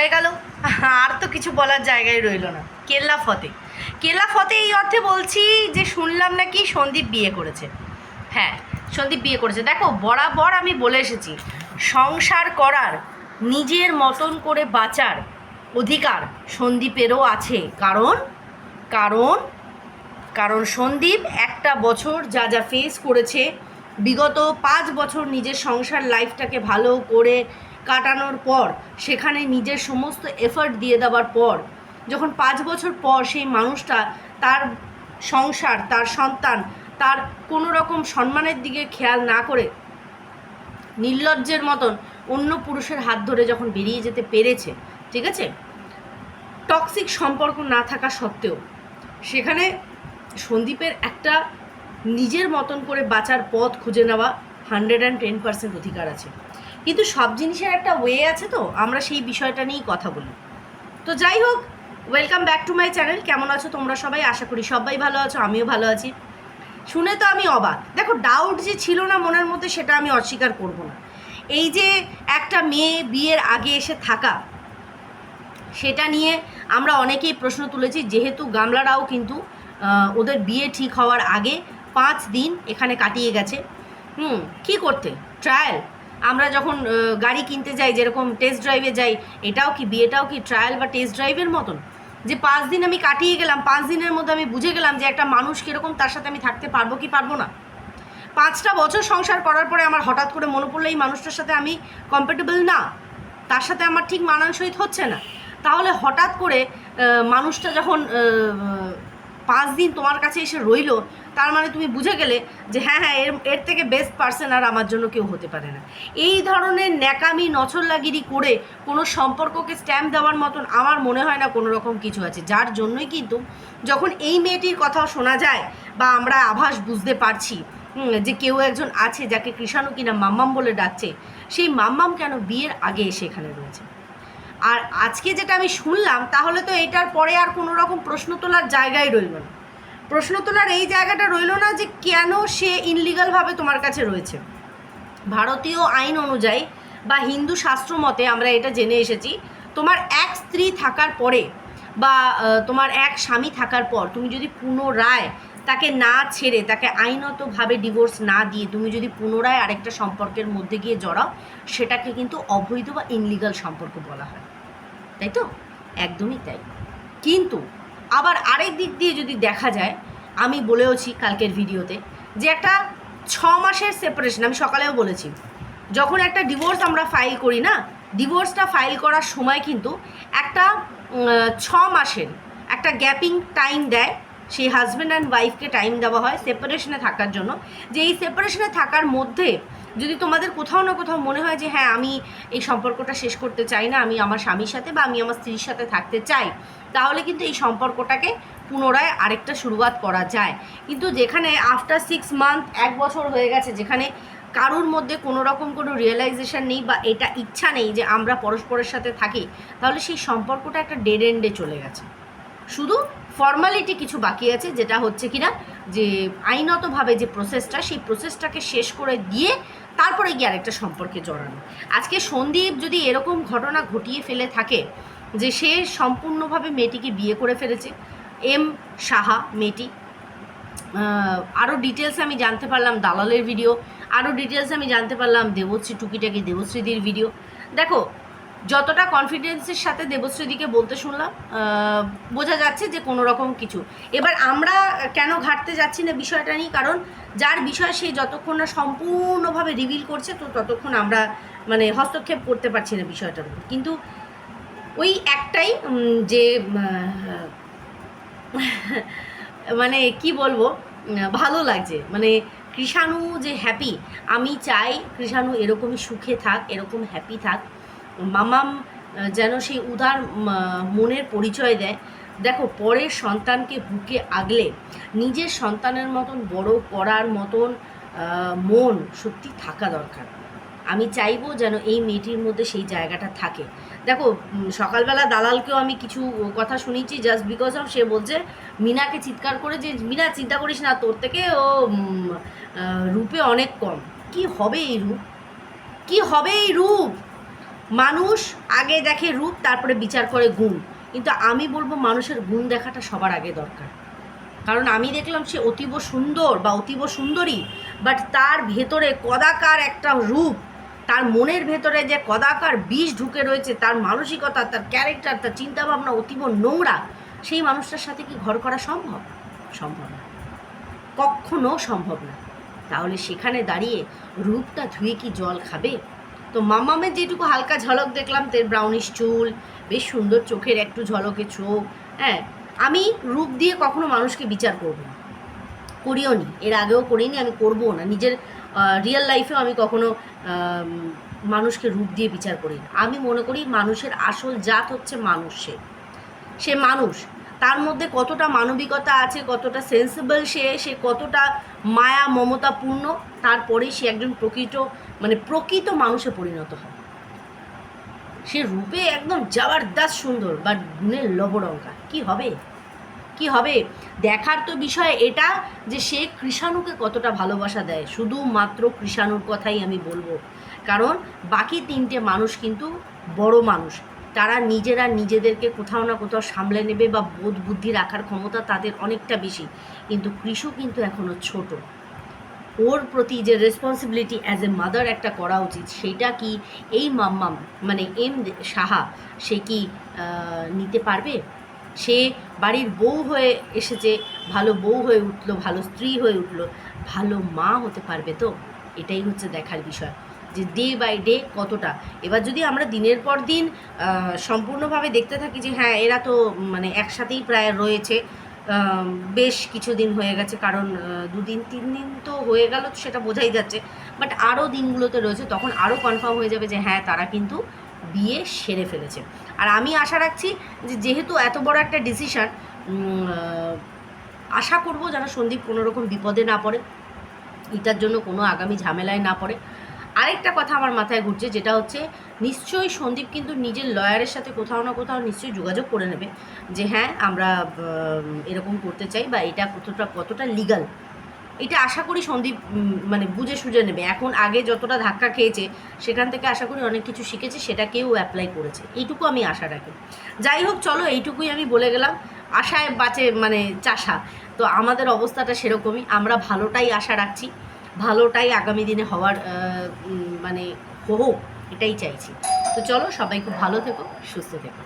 হয়ে গেল। আর তো কিছু বলার জায়গায় রইল না। কেল্লা ফতে। কেল্লা ফতে এই অর্থে বলছি যে, শুনলাম নাকি সন্দীপ বিয়ে করেছে। হ্যাঁ সন্দীপ বিয়ে করেছে। দেখো, বরাবর আমি বলে এসেছি, সংসার করার, নিজের মতন করে বাঁচার অধিকার সন্দীপেরও আছে। কারণ কারণ কারণ সন্দীপ একটা বছর যা যা ফেস করেছে, বিগত পাঁচ বছর নিজের সংসার লাইফটাকে ভালো করে কাটানোর পর, সেখানে নিজের সমস্ত এফর্ট দিয়ে দেওয়ার পর, যখন পাঁচ বছর পর সেই মানুষটা তার সংসার, তার সন্তান, তার কোনো রকম সম্মানের দিকে খেয়াল না করে, নির্লজ্জের মতন অন্য পুরুষের হাত ধরে যখন বেরিয়ে যেতে পেরেছে, ঠিক আছে? টক্সিক সম্পর্ক না থাকা সত্ত্বেও, সেখানে সন্দীপের একটা নিজের মতন করে বাঁচার পথ খুঁজে নেওয়া হান্ড্রেড অ্যান্ড টেন পার্সেন্ট অধিকার আছে। কিন্তু সব জিনিসের একটা ওয়ে আছে তো, আমরা সেই বিষয়টা নিয়েই কথা বলি। তো যাই হোক welcome back to my channel কেমন আছো তোমরা সবাই? আশা করি সবাই ভালো আছো, আমিও ভালো আছি। শুনে তো আমি অবাক। দেখো ডাউট যে ছিল না মনের মধ্যে, সেটা আমি অস্বীকার করব না। এই যে একটা মেয়ে বিয়ের আগে এসে থাকা, সেটা নিয়ে আমরা অনেকেই প্রশ্ন তুলেছি, যেহেতু গামলারাও কিন্তু ওদের বিয়ে ঠিক হওয়ার আগে পাঁচ দিন এখানে কাটিয়ে গেছে। হুম, কী করতে? ট্রায়াল আমরা যখন গাড়ি কিনতে যাই, যেরকম টেস্ট ড্রাইভে যাই, এটাও কি বিয়েটাও কি ট্রায়াল বা টেস্ট ড্রাইভের মতন? যে পাঁচ দিন আমি কাটিয়ে গেলাম, পাঁচ দিনের মধ্যে আমি বুঝে গেলাম যে একটা মানুষ কীরকম, তার সাথে আমি থাকতে পারব কি পারব না। পাঁচটা বছর সংসার করার পরে আমার হঠাৎ করে মনে পড়ল, এই মানুষটার সাথে আমি কম্পেটেবল না। তার সাথে আমার ঠিক মানানসই হচ্ছে না। তাহলে হঠাৎ করে মানুষটা যখন পাঁচ দিন তোমার কাছে এসে রইল, তার মানে তুমি বুঝে গেলে যে হ্যাঁ হ্যাঁ এর এর থেকে বেস্ট পার্সন আর আমার জন্য কেউ হতে পারে না। এই ধরনের ন্যাকামি নছল্লাগিরি করে কোনো সম্পর্ককে স্ট্যাম্প দেওয়ার মতন আমার মনে হয় না কোনো রকম কিছু আছে। যার জন্যই কিন্তু যখন এই মেয়েটির কথাও শোনা যায় বা আমরা আভাস বুঝতে পারছি যে কেউ একজন আছে যাকে কৃষাণু কিনা মাম্মাম বলে ডাকছে, সেই মাম্মাম কেন বিয়ের আগে এসে এখানে রয়েছে? আর আজকে যেটা আমি শুনলাম, তাহলে তো এটার পরে আর কোনো রকম প্রশ্ন তোলার জায়গাই রইল না। প্রশ্ন তোলার এই জায়গাটা রইল না যে কেন সে ইনলিগালভাবে তোমার কাছে রয়েছে। ভারতীয় আইন অনুযায়ী বা হিন্দু শাস্ত্র মতে, আমরা এটা জেনে এসেছি, তোমার এক স্ত্রী থাকার পরে বা তোমার এক স্বামী থাকার পর, তুমি যদি পুনরায় তাকে না ছেড়ে, তাকে আইনতভাবে ডিভোর্স না দিয়ে তুমি যদি পুনরায় আরেকটা সম্পর্কের মধ্যে গিয়ে জড়াও, সেটাকে কিন্তু অবৈধ বা ইনলিগাল সম্পর্ক বলা হয়। তাই তো? একদমই তাই। কিন্তু আবার আরেক দিক দিয়ে যদি দেখা যায়, আমি বলেওছি কালকের ভিডিওতে যে একটা ছ মাসের সেপারেশন আমি সকালেও বলেছি, যখন একটা ডিভোর্স আমরা ফাইল করি না ডিভোর্সটা ফাইল করার সময় কিন্তু একটা ছ মাসের একটা গ্যাপিং টাইম দেয় সেই হাজব্যান্ড অ্যান্ড ওয়াইফকে টাইম দেওয়া হয় সেপারেশনে থাকার জন্য। যে এই সেপারেশনে থাকার মধ্যে যদি তোমাদের কোথাও না কোথাও মনে হয় যে হ্যাঁ আমি এই সম্পর্কটা শেষ করতে চাই না, আমি আমার স্বামীর সাথে বা আমি আমার স্ত্রীর সাথে থাকতে চাই, তাহলে কিন্তু এই সম্পর্কটাকে পুনরায় আরেকটা শুরুয়াত করা যায়। কিন্তু যেখানে আফটার সিক্স মান্থ এক বছর হয়ে গেছে, যেখানে কারোর মধ্যে কোনো রকম কোনো রিয়েলাইজেশন নেই বা এটা ইচ্ছা নেই যে, আমরা পরস্পরের সাথে থাকি, তাহলে সেই সম্পর্কটা একটা ডেড এন্ডে চলে গেছে। শুধু ফর্মালিটি কিছু বাকি আছে, যেটা হচ্ছে কিনা, যে আইনতভাবে যে প্রসেসটা সেই প্রসেসটাকে শেষ করে দিয়ে তারপরে গিয়ে আরেকটা সম্পর্কে জড়ানো। আজকে সন্দীপ যদি এরকম ঘটনা ঘটিয়ে ফেলে থাকে, যে সে সম্পূর্ণভাবে মেয়েটিকে বিয়ে করে ফেলেছে, এম সাহা মেয়েটি আরও ডিটেলস আমি জানতে পারলাম দালালের ভিডিও আরও ডিটেলস আমি জানতে পারলাম দেবশ্রী টুকিটাকি দেবশ্রীদির ভিডিও দেখো যতটা কনফিডেন্সের সাথে দেবশ্রীদিকে বলতে শুনলাম বোঝা যাচ্ছে যে কোনো রকম কিছু। এবার আমরা কেন ঘাটতে যাচ্ছি না বিষয়টা নিয়ে? কারণ যার বিষয় সে যতক্ষণ না সম্পূর্ণভাবে রিভিল করছে, তো ততক্ষণ আমরা মানে হস্তক্ষেপ করতে পারছি না বিষয়টার উপর। কিন্তু ওই একটাই যে মানে কি বলব, ভালো লাগছে। মানে কৃষাণু যে হ্যাপি আমি চাই কৃষাণু এরকমই সুখে থাক, এরকম হ্যাপি থাক। মামাম যেন সেই উদার মনের পরিচয় দেয়। দেখো, পরের সন্তানকে বুকে আগলে নিজের সন্তানের মতন বড় করার মতন মন সত্যি থাকা দরকার। আমি চাইব যেন এই মেয়েটির মধ্যে সেই জায়গাটা থাকে। দেখো সকালবেলা দালালকেও আমি কিছু কথা শুনেছি জাস্ট বিকজ অফ সে বলছে, মিনাকে চিৎকার করে যে, মিনা, চিন্তা করিস না, তোর থেকে ও রূপে অনেক কম। কি হবে এই রূপ? কি হবে এই রূপ? মানুষ আগে দেখে রূপ, তারপরে বিচার করে গুণ। কিন্তু আমি বলব মানুষের গুণ দেখাটা সবার আগে দরকার। কারণ আমি দেখলাম সে অতীব সুন্দর বা অতীব সুন্দরী বাট তার ভেতরে কদাকার একটা রূপ, তার মনের ভেতরে যে কদাকার বিষ ঢুকে রয়েছে, তার মানসিকতা, তার ক্যারেক্টার তার চিন্তাভাবনা অতীব নোংরা, সেই মানুষটার সাথে কি ঘর করা সম্ভব? সম্ভব না। কখনো সম্ভব না। তাহলে সেখানে দাঁড়িয়ে রূপটা ধুয়ে কি জল খাবে? তো মামামের যেটুকু হালকা ঝলক দেখলাম, তের ব্রাউনিশ চুল, বেশ সুন্দর চোখের একটু ঝলকে চোখ হ্যাঁ। আমি রূপ দিয়ে কখনো মানুষকে বিচার করব না। করিও নি। এর আগেও করিনি, আমি করব না। নিজের রিয়েল লাইফেও আমি কখনো মানুষকে রূপ দিয়ে বিচার করি না। আমি মনে করি মানুষের আসল জাত হচ্ছে মানুষ সে। মানুষ। তার মধ্যে কতটা মানবিকতা আছে, কতটা সেন্সিবল সে সে কতটা মায়া মমতাপূর্ণ তারপরেই সে একজন প্রকৃত মানে প্রকৃত মানুষে পরিণত হয়। সে রূপে একদম জবরদস্ত সুন্দর, বা গুণের লবডঙ্কা কি হবে? কি হবে? দেখার তো বিষয় এটা যে সে কৃষাণুকে কতটা ভালোবাসা দেয়। শুধুমাত্র কৃষাণুর কথাই আমি বলব। কারণ বাকি তিনটে মানুষ কিন্তু বড় মানুষ। তারা নিজেরা নিজেদেরকে কোথাও না কোথাও সামলে নেবে বা বোধ বুদ্ধি রাখার ক্ষমতা তাদের অনেকটা বেশি। কিন্তু কৃষু কিন্তু এখনও ছোট। ওর প্রতি যে রেসপন্সিবিলিটি অ্যাজ এ মাদার একটা করা উচিত, সেটা কি এই মাম্মাম মানে এম সাহা, সে কি নিতে পারবে? সে বাড়ির বউ হয়ে এসেছে, ভালো বউ হয়ে উঠল, ভালো স্ত্রী হয়ে উঠল, ভালো মা হতে পারবে তো? এটাই হচ্ছে দেখার বিষয়, যে ডে বাই ডে কতটা। এবার যদি আমরা দিনের পর দিন সম্পূর্ণভাবে দেখতে থাকি যে হ্যাঁ এরা তো মানে একসাথেই প্রায় রয়েছে বেশ কিছুদিন হয়ে গেছে, কারণ দুদিন তিন দিন তো হয়ে গেল সেটা বোঝাই যাচ্ছে। বাট আরও দিনগুলোতে রয়েছে, তখন আরও কনফার্ম হয়ে যাবে যে হ্যাঁ তারা কিন্তু বিয়ে সেরে ফেলেছে। আর আমি আশা রাখছি যে, যেহেতু এত বড় একটা ডিসিশন আশা করব যেন সন্দীপ কোনো রকম বিপদে না পড়ে। এটার জন্য কোনো আগামী ঝামেলায় না পড়ে। আরেকটা কথা আমার মাথায় ঘুরছে, যেটা হচ্ছে নিশ্চয়ই সন্দীপ কিন্তু নিজের লয়ারের সাথে কোথাও না কোথাও নিশ্চয়ই যোগাযোগ করে নেবে যে হ্যাঁ আমরা এরকম করতে চাই বা এটা কতটা কতটা লিগাল এটা আশা করি সন্দীপ মানে বুঝে সুঝে নেবে। এখন আগে যতটা ধাক্কা খেয়েছে, সেখান থেকে আশা করি অনেক কিছু শিখেছে সেটাকেও অ্যাপ্লাই করেছে। এইটুকু আমি আশা রাখি। যাই হোক, চলো এইটুকুই আমি বলে গেলাম। আশায় বাঁচে মানে চাষা। তো আমাদের অবস্থাটা সেরকমই। আমরা ভালোটাই আশা রাখছি। ভালোটাই আগামী দিনে হওয়ার মানে হোক, এটাই চাইছি। তো চলো সবাই খুব ভালো থেকো, সুস্থ থেকো।